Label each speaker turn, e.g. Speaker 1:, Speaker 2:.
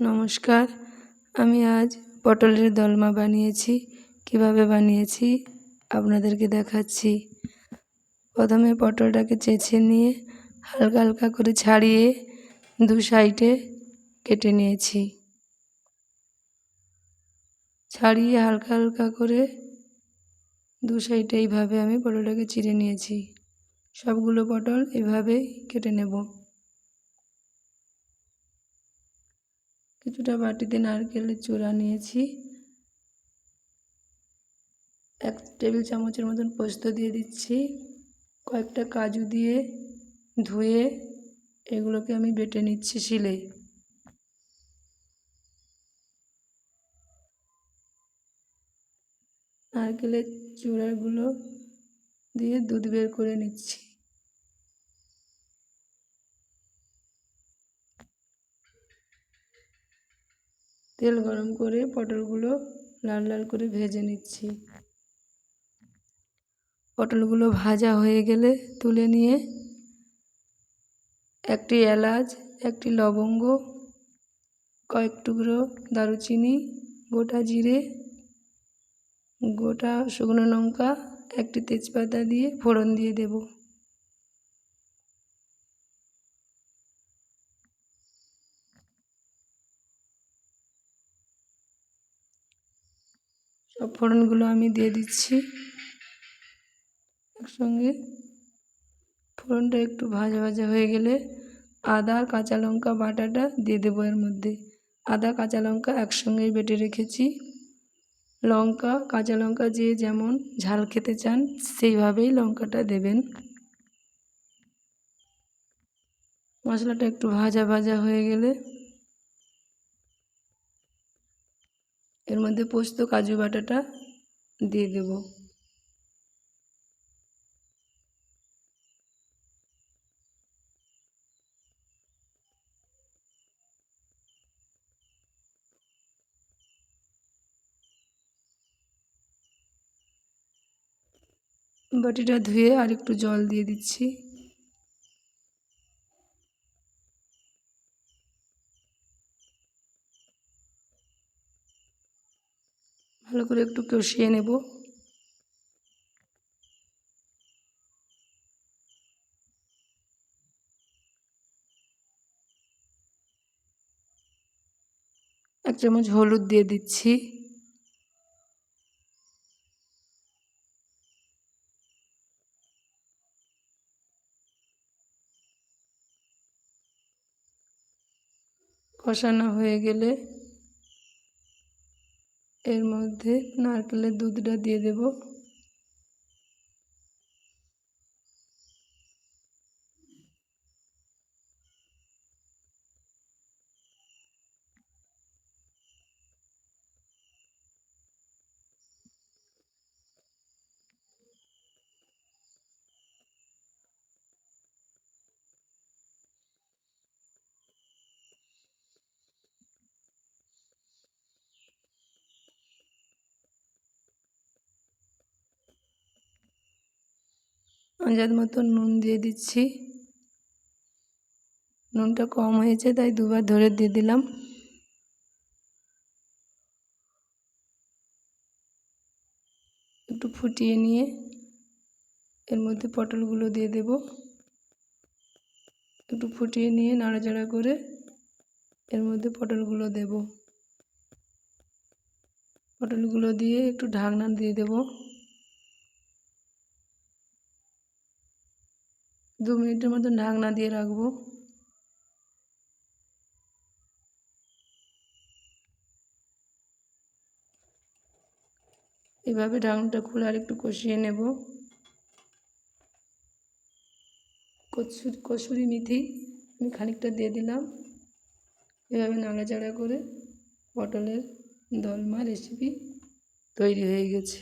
Speaker 1: নমস্কার। আমি আজ পটলের দলমা বানিয়েছি। কীভাবে বানিয়েছি আপনাদেরকে দেখাচ্ছি। প্রথমে পটলটাকে চেঁচে নিয়ে হালকা হালকা করে ছাড়িয়ে দু সাইডে কেটে নিয়েছি। ছাড়িয়ে হালকা হালকা করে দু সাইডে এইভাবে আমি পটলটাকে চিড়ে নিয়েছি। সবগুলো পটল এভাবেই কেটে নেব। কিছুটা বাটিতে নারকেলের চূড়া নিয়েছি। এক টেবিল চামচের মতন পোস্ত দিয়ে দিচ্ছি। কয়েকটা কাজু দিয়ে ধুয়ে এগুলোকে আমি বেটে নিচ্ছি শিলে। নারকেলের চূড়াগুলো দিয়ে দুধ বের করে নিচ্ছি। তেল গরম করে পটলগুলো লাল লাল করে ভেজে নিচ্ছি। পটলগুলো ভাজা হয়ে গেলে তুলে নিয়ে একটি এলাচ, একটি লবঙ্গ, কয়েক টুকরো দারুচিনি, গোটা জিরে, গোটা শুকনো লঙ্কা, একটি তেজপাতা দিয়ে ফোড়ন দিয়ে দেবো। সব ফোড়নগুলো আমি দিয়ে দিচ্ছি। একসঙ্গে ফোড়নটা একটু ভাজা ভাজা হয়ে গেলে আদা কাঁচা লঙ্কা বাটাটা দিয়ে দেবো এর মধ্যে। আদা, কাঁচা লঙ্কা একসঙ্গেই বেটে রেখেছি। লঙ্কা, কাঁচা লঙ্কা যে যেমন ঝাল খেতে চান সেইভাবেই লঙ্কাটা দেবেন। মশলাটা একটু ভাজা ভাজা হয়ে গেলে এর মধ্যে পোস্ত কাজু বাটাটা দিয়ে দেব। বাটিটা ধুয়ে আর একটু জল দিয়ে দিচ্ছি। ভালো করে একটু কষিয়ে নেব। এক চামচ হলুদ দিয়ে দিচ্ছি। কষানো হয়ে গেলে এর মধ্যে নারকেলের দুধটা দিয়ে দেব। আন্দাজ মতো নুন দিয়ে দিচ্ছি। নুনটা কম হয়েছে, তাই দুবার ধরে দিয়ে দিলাম। একটু ফুটিয়ে নিয়ে এর মধ্যে পটলগুলো দিয়ে দেব। একটু ফুটিয়ে নিয়ে নাড়াচাড়া করে এর মধ্যে পটলগুলো দেব। পটলগুলো দিয়ে একটু ঢাকনা দিয়ে দেবো। দু মিনিটের মতন ঢাকনা দিয়ে রাখব। এভাবে ঢাকনাটা খুলে আর একটু কষিয়ে নেব। কচুরি কসুরি মেথি আমি খানিকটা দিয়ে দিলাম। এভাবে নাড়াচাড়া করে পটলের দলমা রেসিপি তৈরি হয়ে গেছে।